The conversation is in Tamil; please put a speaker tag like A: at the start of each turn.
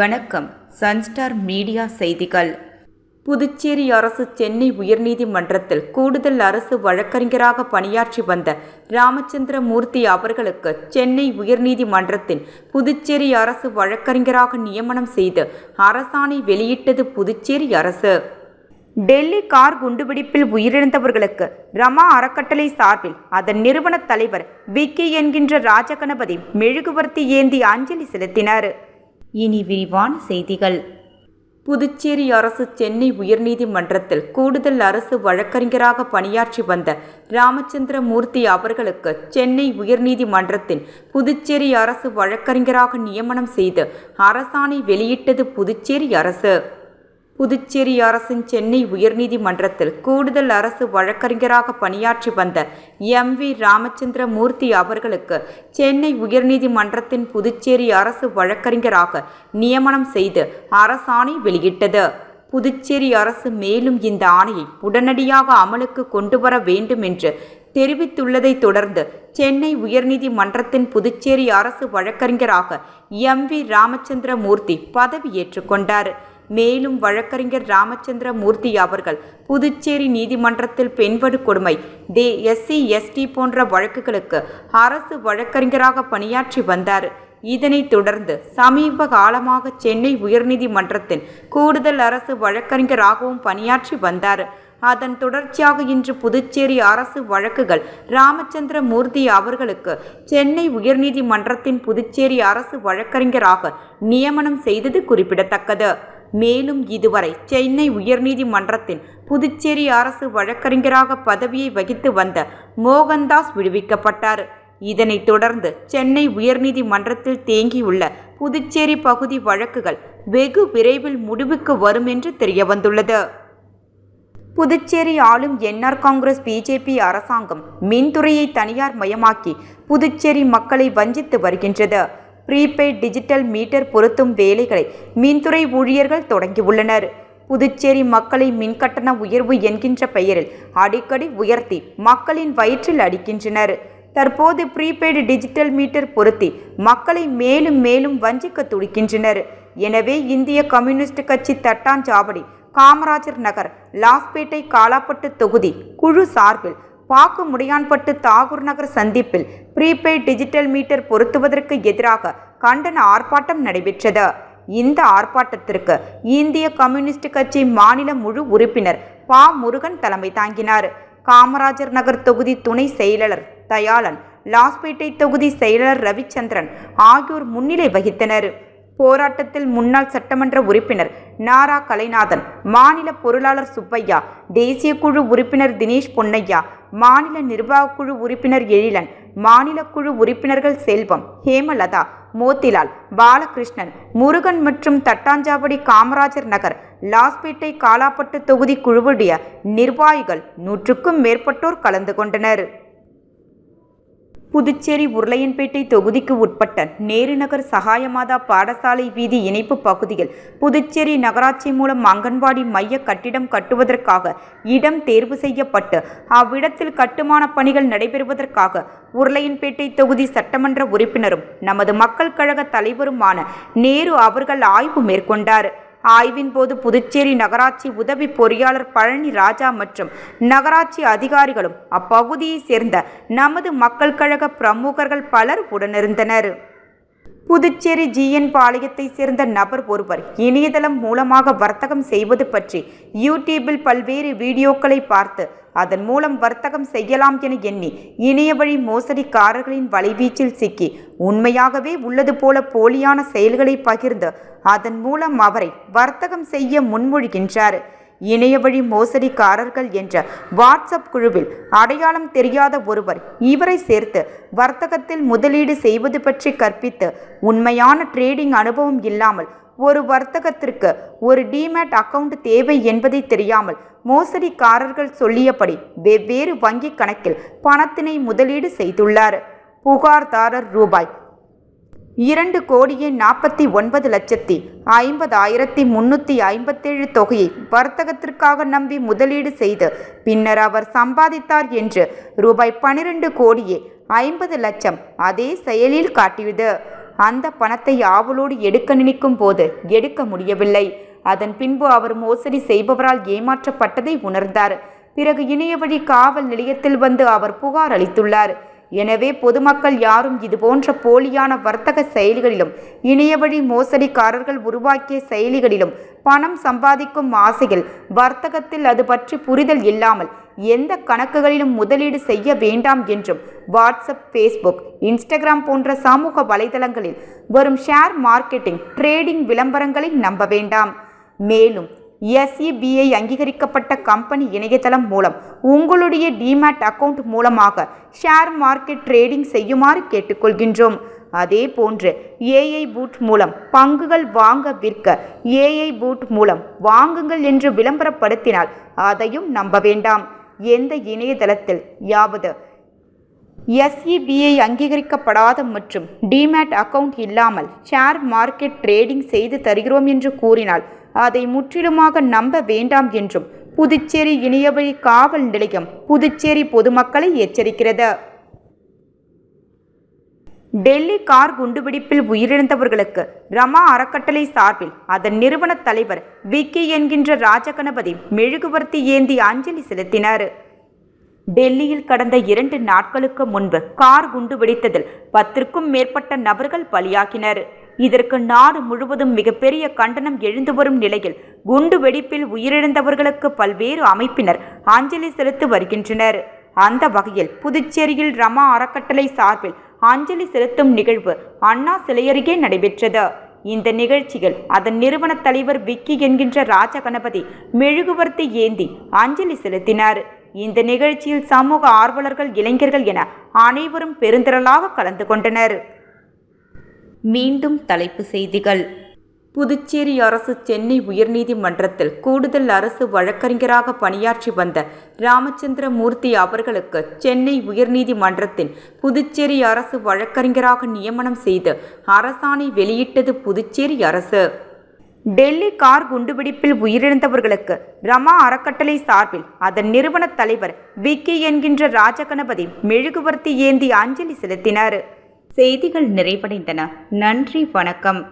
A: வணக்கம். சன்ஸ்டார் மீடியா செய்திகள். புதுச்சேரி அரசு சென்னை உயர்நீதிமன்றத்தில் கூடுதல் அரசு வழக்கறிஞராக பணியாற்றி வந்த ராமச்சந்திர மூர்த்தி அவர்களுக்கு சென்னை உயர்நீதிமன்றத்தின் புதுச்சேரி அரசு வழக்கறிஞராக நியமனம் செய்து அரசாணை வெளியிட்டது புதுச்சேரி அரசு. டெல்லி கார் குண்டுவெடிப்பில் உயிரிழந்தவர்களுக்கு ரமா அறக்கட்டளை சார்பில் அதன் நிறுவன தலைவர் விக்கி என்கின்ற ராஜகணபதி மெழுகுவர்த்தி ஏந்தி அஞ்சலி செலுத்தினார். இனி விரிவான செய்திகள். புதுச்சேரி அரசு சென்னை உயர்நீதிமன்றத்தில் கூடுதல் அரசு வழக்கறிஞராக பணியாற்றி வந்த ராமச்சந்திர மூர்த்தி அவர்களுக்கு சென்னை உயர்நீதிமன்றத்தின் புதுச்சேரி அரசு வழக்கறிஞராக நியமனம் செய்து அரசாணை வெளியிட்டது புதுச்சேரி அரசு. புதுச்சேரி அரசின் சென்னை உயர்நீதிமன்றத்தில் கூடுதல் அரசு வழக்கறிஞராக பணியாற்றி வந்த எம் வி ராமச்சந்திர மூர்த்தி அவர்களுக்கு சென்னை உயர்நீதிமன்றத்தின் புதுச்சேரி அரசு வழக்கறிஞராக நியமனம் செய்து அரசாணை வெளியிட்டது. புதுச்சேரி அரசு மேலும் இந்த ஆணையை உடனடியாக அமலுக்கு கொண்டு வர வேண்டும் என்று தெரிவித்துள்ளதை தொடர்ந்து சென்னை உயர்நீதிமன்றத்தின் புதுச்சேரி அரசு வழக்கறிஞராக எம் வி ராமச்சந்திர மூர்த்தி பதவியேற்றுக் கொண்டார். மேலும் வழக்கறிஞர் ராமச்சந்திர மூர்த்தி அவர்கள் புதுச்சேரி நீதிமன்றத்தில் பெண்வடு கொடுமை டே எஸ்சி எஸ்டி போன்ற வழக்குகளுக்கு அரசு வழக்கறிஞராக பணியாற்றி வந்தார். இதனைத் தொடர்ந்து சமீப காலமாக சென்னை உயர்நீதிமன்றத்தின் கூடுதல் அரசு வழக்கறிஞராகவும் பணியாற்றி வந்தார். அதன் தொடர்ச்சியாக இன்று புதுச்சேரி அரசு வழக்குகள் ராமச்சந்திர மூர்த்தி அவர்களுக்கு சென்னை உயர்நீதிமன்றத்தின் புதுச்சேரி அரசு வழக்கறிஞராக நியமனம் செய்தது குறிப்பிடத்தக்கது. மேலும் இதுவரை சென்னை உயர்நீதிமன்றத்தின் புதுச்சேரி அரசு வழக்கறிஞராக பதவியை வகித்து வந்த மோகன்தாஸ் விடுவிக்கப்பட்டார். இதனைத் தொடர்ந்து சென்னை உயர்நீதிமன்றத்தில் தேங்கியுள்ள புதுச்சேரி பகுதி வழக்குகள் வெகு விரைவில் முடிவுக்கு வரும் என்று தெரியவந்துள்ளது. புதுச்சேரி ஆளும் என்ஆர் காங்கிரஸ் பிஜேபி அரசாங்கம் மின்துறையை தனியார் மயமாக்கி புதுச்சேரி மக்களை வஞ்சித்து வருகின்றது. ப்ரீபெய்ட் டிஜிட்டல் மீட்டர் பொருத்தும் வேலைகளை மின்துறை ஊழியர்கள் தொடங்கியுள்ளனர். புதுச்சேரி மக்களை மின்கட்டண உயர்வு என்கின்ற பெயரில் அடிக்கடி உயர்த்தி மக்களின் வயிற்றில் அடிக்கின்றனர். தற்போது ப்ரீபெய்டு டிஜிட்டல் மீட்டர் பொருத்தி மக்களை மேலும் மேலும் வஞ்சிக்க துடிக்கின்றனர். எனவே இந்திய கம்யூனிஸ்ட் கட்சி தட்டாஞ்சாவடி காமராஜர் நகர் லாஸ்பேட்டை காலாப்பட்டு தொகுதி குழு சார்பில் பாக்கு முடியான்பட்டு தாகூர் நகர் சந்திப்பில் ப்ரீபெய்ட் டிஜிட்டல் மீட்டர் பொருத்துவதற்கு எதிராக கண்டன ஆர்ப்பாட்டம் நடைபெற்றது. இந்த ஆர்ப்பாட்டத்திற்கு இந்திய கம்யூனிஸ்ட் கட்சி மாநில முழு உறுப்பினர் பா. முருகன் தலைமை தாங்கினார். காமராஜர் நகர் தொகுதி துணை செயலாளர் தயாளன் லாஸ்பேட்டை தொகுதி செயலாளர் ரவிச்சந்திரன் ஆகியோர் முன்னிலை வகித்தனர். போராட்டத்தில் முன்னாள் சட்டமன்ற உறுப்பினர் நாரா கலைநாதன் மாநில பொருளாளர் சுப்பையா தேசிய குழு உறுப்பினர் தினேஷ் பொன்னையா மாநில நிர்வாக குழு உறுப்பினர் எழிலன் மாநில குழு உறுப்பினர்கள் செல்வம் ஹேமலதா மோத்திலால் பாலகிருஷ்ணன் முருகன் மற்றும் தட்டாஞ்சாவடி காமராஜர் நகர் லாஸ்பேட்டை காலாப்பட்டு தொகுதி குழுவுடைய நிர்வாகிகள் நூற்றுக்கும் மேற்பட்டோர் கலந்து கொண்டனர். புதுச்சேரி உருளையன்பேட்டை தொகுதிக்கு உட்பட்ட நேருநகர் சகாயமாதா பாடசாலை வீதி இணைப்பு பகுதியில் புதுச்சேரி நகராட்சி மூலம் அங்கன்வாடி மைய கட்டிடம் கட்டுவதற்காக இடம் தேர்வு செய்யப்பட்டு அவ்விடத்தில் கட்டுமான பணிகள் நடைபெறுவதற்காக உருளையன்பேட்டை தொகுதி சட்டமன்ற உறுப்பினரும் நமது மக்கள் கழக தலைவருமான நேரு அவர்கள் ஆய்வு மேற்கொண்டார். ஆய்வின் போது புதுச்சேரி நகராட்சி உதவி பொறியாளர் பழனி ராஜா மற்றும் நகராட்சி அதிகாரிகளும் அப்பகுதியை சேர்ந்த நமது மக்கள் கழக பிரமுகர்கள் பலர் உடனிருந்தனர். புதுச்சேரி ஜிஎன் பாளையத்தை சேர்ந்த நபர் ஒருவர் இணையதளம் மூலமாக வர்த்தகம் செய்வது பற்றி யூடியூபில் பல்வேறு வீடியோக்களை பார்த்து அதன் மூலம் வர்த்தகம் செய்யலாம் என எண்ணி இணைய வழி மோசடிக்காரர்களின் வலைவீச்சில் சிக்கி உண்மையாகவே உள்ளது போல போலியான செயல்களை பகிர்ந்து அதன் மூலம் அவரை வர்த்தகம் செய்ய முன்மொழிகின்றார். இணைய வழி மோசடிக்காரர்கள் என்ற வாட்ஸ்அப் குழுவில் அடையாளம் தெரியாத ஒருவர் இவரை சேர்த்து வர்த்தகத்தில் முதலீடு செய்வது பற்றி கற்பித்து உண்மையான ட்ரேடிங் அனுபவம் இல்லாமல் ஒரு வர்த்தகத்திற்கு ஒரு டிமேட் அக்கவுண்ட் தேவை என்பதை தெரியாமல் மோசடிக்காரர்கள் சொல்லியபடி வெவ்வேறு வங்கிக் கணக்கில் பணத்தினை முதலீடு செய்துள்ளார். புகார்தாரர் ரூபாய் இரண்டு கோடியே நாற்பத்தி ஒன்பது லட்சத்தி ஐம்பதாயிரத்தி முன்னூற்றி ஐம்பத்தேழு தொகையை வர்த்தகத்திற்காக நம்பி முதலீடு செய்து பின்னர் அவர் சம்பாதித்தார் என்று ரூபாய் பனிரெண்டு கோடியே ஐம்பது லட்சம் அதே செயலில் காட்டியது. அந்த பணத்தை ஆவலோடு எடுக்க நினைக்கும் போது எடுக்க முடியவில்லை. அதன் பின்பு அவர் மோசடி செய்பவரால் ஏமாற்றப்பட்டதை உணர்ந்தார். பிறகு இணையவழி காவல் நிலையத்தில் வந்து அவர் புகார் அளித்துள்ளார். எனவே பொதுமக்கள் யாரும் இதுபோன்ற போலியான வர்த்தக செயலிகளிலும் இணையவழி மோசடிக்காரர்கள் உருவாக்கிய செயலிகளிலும் பணம் சம்பாதிக்கும் ஆசைகள் வர்த்தகத்தில் அது பற்றி புரிதல் இல்லாமல் எந்த கணக்குகளிலும் முதலீடு செய்ய வேண்டாம் என்றும் வாட்ஸ்அப் ஃபேஸ்புக் இன்ஸ்டாகிராம் போன்ற சமூக வலைதளங்களில் வரும் ஷேர் மார்க்கெட்டிங் ட்ரேடிங் விளம்பரங்களை நம்ப வேண்டாம். மேலும் எஸ்இபிஐ அங்கீகரிக்கப்பட்ட கம்பெனி இணையதளம் மூலம் உங்களுடைய டிமேட் அக்கவுண்ட் மூலமாக ஷேர் மார்க்கெட் ட்ரேடிங் செய்யுமாறு கேட்டுக்கொள்கின்றோம். அதே போன்று ஏஐ பூட் மூலம் பங்குகள் வாங்க விற்க ஏஐ பூட் மூலம் வாங்குங்கள் என்று விளம்பரப்படுத்தினால் அதையும் நம்ப வேண்டாம். எந்த இணையதளத்தில் யாவது எஸ்இபிஐ அங்கீகரிக்கப்படாத மற்றும் டிமேட் அக்கவுண்ட் இல்லாமல் ஷேர் மார்க்கெட் ட்ரேடிங் செய்து தருகிறோம் என்று கூறினால் அதை முற்றிலுமாக நம்ப வேண்டாம் என்றும் புதுச்சேரி இணையவழி காவல் நிலையம் புதுச்சேரி பொதுமக்களை எச்சரிக்கிறது. டெல்லி கார் குண்டுவெடிப்பில் உயிரிழந்தவர்களுக்கு ரமா அறக்கட்டளை சார்பில் அதன் நிறுவன தலைவர் விக்கி என்கின்ற ராஜகணபதி மெழுகுவர்த்தி ஏந்தி அஞ்சலி செலுத்தினார். டெல்லியில் கடந்த இரண்டு நாட்களுக்கு முன்பு கார் குண்டு வெடித்ததில் பத்திற்கும் மேற்பட்ட நபர்கள் பலியாகினர். இதற்கு நாடு முழுவதும் மிகப்பெரிய கண்டனம் எழுந்து வரும் நிலையில் குண்டு வெடிப்பில் உயிரிழந்தவர்களுக்கு பல்வேறு அமைப்பினர் அஞ்சலி செலுத்தி வருகின்றனர். அந்த வகையில் புதுச்சேரியில் ரமா அறக்கட்டளை சார்பில் அஞ்சலி செலுத்தும் நிகழ்வு அண்ணா சிலையருகே நடைபெற்றது. இந்த நிகழ்ச்சியில் அதன் நிறுவன தலைவர் விக்கி என்கின்ற ராஜகணபதி மெழுகுவர்த்தி ஏந்தி அஞ்சலி செலுத்தினார். இந்த நிகழ்ச்சியில் சமூக ஆர்வலர்கள் இளைஞர்கள் என அனைவரும் பெருந்திரளாக கலந்து கொண்டனர். மீண்டும் தலைப்பு செய்திகள். புதுச்சேரி அரசு சென்னை உயர்நீதிமன்றத்தில் கூடுதல் அரசு வழக்கறிஞராக பணியாற்றி வந்த ராமச்சந்திர மூர்த்தி அவர்களுக்கு சென்னை உயர்நீதிமன்றத்தின் புதுச்சேரி அரசு வழக்கறிஞராக நியமனம் செய்து அரசாணை வெளியிட்டது புதுச்சேரி அரசு. டெல்லி கார் குண்டுவெடிப்பில் உயிரிழந்தவர்களுக்கு ரமா அறக்கட்டளை சார்பில் அதன் நிறுவன தலைவர் விக்கி என்கின்ற ராஜகணபதி மெழுகுவர்த்தி ஏந்தி அஞ்சலி செலுத்தினார். செய்திகள் நிறைவடைந்தன. நன்றி வணக்கம்.